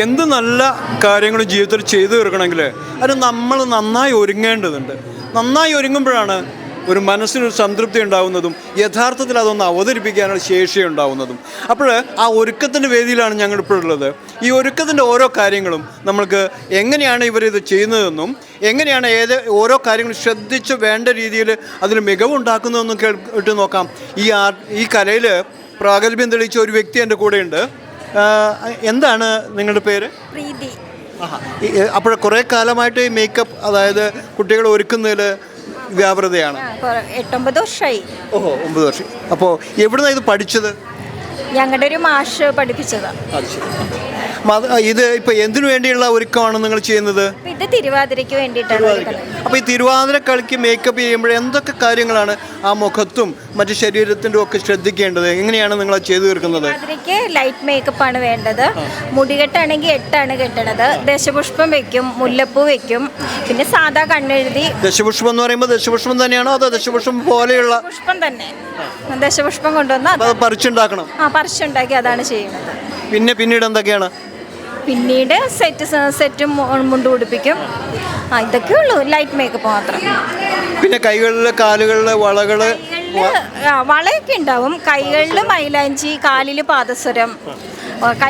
എന്ത് നല്ല കാര്യങ്ങളും ജീവിതത്തിൽ ചെയ്തു തീർക്കണമെങ്കിൽ അത് നമ്മൾ നന്നായി ഒരുങ്ങേണ്ടതുണ്ട്. നന്നായി ഒരുങ്ങുമ്പോഴാണ് ഒരു മനസ്സിനൊരു സംതൃപ്തി ഉണ്ടാകുന്നതും യഥാർത്ഥത്തിൽ അതൊന്ന് അവതരിപ്പിക്കാനുള്ള ശേഷി ഉണ്ടാകുന്നതും അപ്പോൾ ആ ഒരുക്കത്തിന്റെ വേദിയിലാണ് ഞങ്ങൾ ഇപ്പോഴുള്ളത് ഈ ഒരുക്കത്തിന്റെ ഓരോ കാര്യങ്ങളും നമ്മൾക്ക് എങ്ങനെയാണ് ഇവരിത് ചെയ്യുന്നതെന്നും എങ്ങനെയാണ് ഏത് ഓരോ കാര്യങ്ങളും ശ്രദ്ധിച്ച് വേണ്ട രീതിയിൽ അതിന് മികവുണ്ടാക്കുന്നതെന്നും കേട്ട് നോക്കാം. ഈ ആ ഈ കലയിൽ പ്രാഗൽഭ്യം തെളിയിച്ച ഒരു വ്യക്തി എന്റെ കൂടെയുണ്ട്. എന്താണ് നിങ്ങളുടെ പേര്? പ്രീതി. അപ്പോൾ കുറേ കാലമായിട്ട് ഈ മേക്കപ്പ് അതായത് കുട്ടികളെ ഒരുക്കുന്നതിൽ വ്യാപൃതയാണ്. എട്ടൊമ്പത് വർഷമായി ഓഹോ ഒമ്പത് വർഷം. അപ്പോൾ എവിടുന്നാണ് ഇത് പഠിച്ചത്? ഞങ്ങളുടെ ഒരു മാഷ് പഠിപ്പിച്ചതാണ് ഇത് ഇപ്പൊ എന്തിനു വേണ്ടിയുള്ള ഒരുക്കമാണ് നിങ്ങൾ ചെയ്യുന്നത്? ഇത് തിരുവാതിരയ്ക്ക് വേണ്ടിയിട്ടാണ് എടുക്കുന്നത് അപ്പോൾ ഈ തിരുവാതിര കളിക്ക് മേക്കപ്പ് ചെയ്യുമ്പോൾ എന്തൊക്കെ കാര്യങ്ങളാണ് ആ മുഖത്തും മറ്റു ശരീരത്തിന്റെ ഒക്കെ ശ്രദ്ധിക്കേണ്ടത്? എങ്ങനെയാണ് നിങ്ങൾ ചെയ്തു തീർക്കുന്നത്? തിരുവാതിരയ്ക്ക് ലൈറ്റ് മേക്കപ്പ് ആണ് വേണ്ടത്. മുടികെട്ടാണെങ്കിൽ എട്ടാണ് കെട്ടണത്. ദശപുഷ്പം വെക്കും മുല്ലപ്പൂ വെക്കും. പിന്നെ സാധാ കണ്ണെഴുതി. ദശപുഷ്പം എന്ന് പറയുമ്പോൾ ദശപുഷ്പം തന്നെയാണോ അതോ ദശപുഷ്പം പോലെയുള്ള പുഷ്പം തന്നെ. ദശപുഷ്പം കൊണ്ടുവന്ന് അത് പറിച്ചുണ്ടാക്കണം. ആ പറിച്ചുണ്ടാക്കി അതാണ് ചെയ്യുന്നത്. പിന്നെ പിന്നീട് എന്തൊക്കെയാണ്? പിന്നീട് സെറ്റ് സെറ്റും മുണ്ട് ഉടുപ്പിക്കും ആ ഇതൊക്കെ ഉള്ളൂ. ലൈറ്റ് മേക്കപ്പ് മാത്രം. പിന്നെ കൈകളിൽ കാലുകളിൽ വളകൾ വളയൊക്കെ ഉണ്ടാവും. കൈകളിൽ മൈലാഞ്ചി കാലിൽ പാദസരം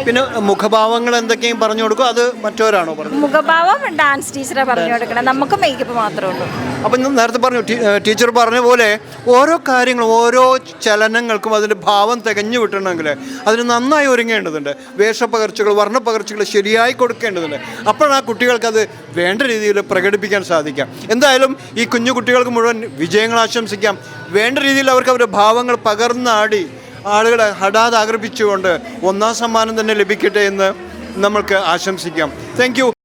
പിന്നെ മുഖഭാവങ്ങൾ എന്തൊക്കെയും പറഞ്ഞു കൊടുക്കും? അത് മറ്റോരാണോ പറഞ്ഞു മുഖഭാവം ഡാൻസ് ടീച്ചറെ പറഞ്ഞു കൊടുക്കണം. നമുക്ക് മേക്കപ്പ് മാത്രമേ ഉള്ളൂ. അപ്പം നേരത്തെ പറഞ്ഞു ടീച്ചർ പറഞ്ഞ പോലെ ഓരോ കാര്യങ്ങളും ഓരോ ചലനങ്ങൾക്കും അതിന്റെ ഭാവം തികഞ്ഞു വിട്ടണമെങ്കിൽ അതിന് നന്നായി ഒരുങ്ങേണ്ടതുണ്ട്. വേഷപ്പകർച്ചകൾ വർണപ്പകർച്ചകൾ ശരിയായി കൊടുക്കേണ്ടതുണ്ട്. അപ്പോഴാണ് ആ കുട്ടികൾക്ക് അത് വേണ്ട രീതിയിൽ പ്രകടിപ്പിക്കാൻ സാധിക്കാം എന്തായാലും ഈ കുഞ്ഞു കുട്ടികൾക്ക് മുഴുവൻ വിജയങ്ങൾ ആശംസിക്കാം. വേണ്ട രീതിയിൽ അവർക്ക് അവരുടെ ഭാവങ്ങൾ പകർന്നാടി ആളുകളെ ഹഠാത് ആഗ്രഹിച്ചുകൊണ്ട് ഒന്നാം സമ്മാനം തന്നെ ലഭിക്കട്ടെ എന്ന് നമ്മൾക്ക് ആശംസിക്കാം. താങ്ക്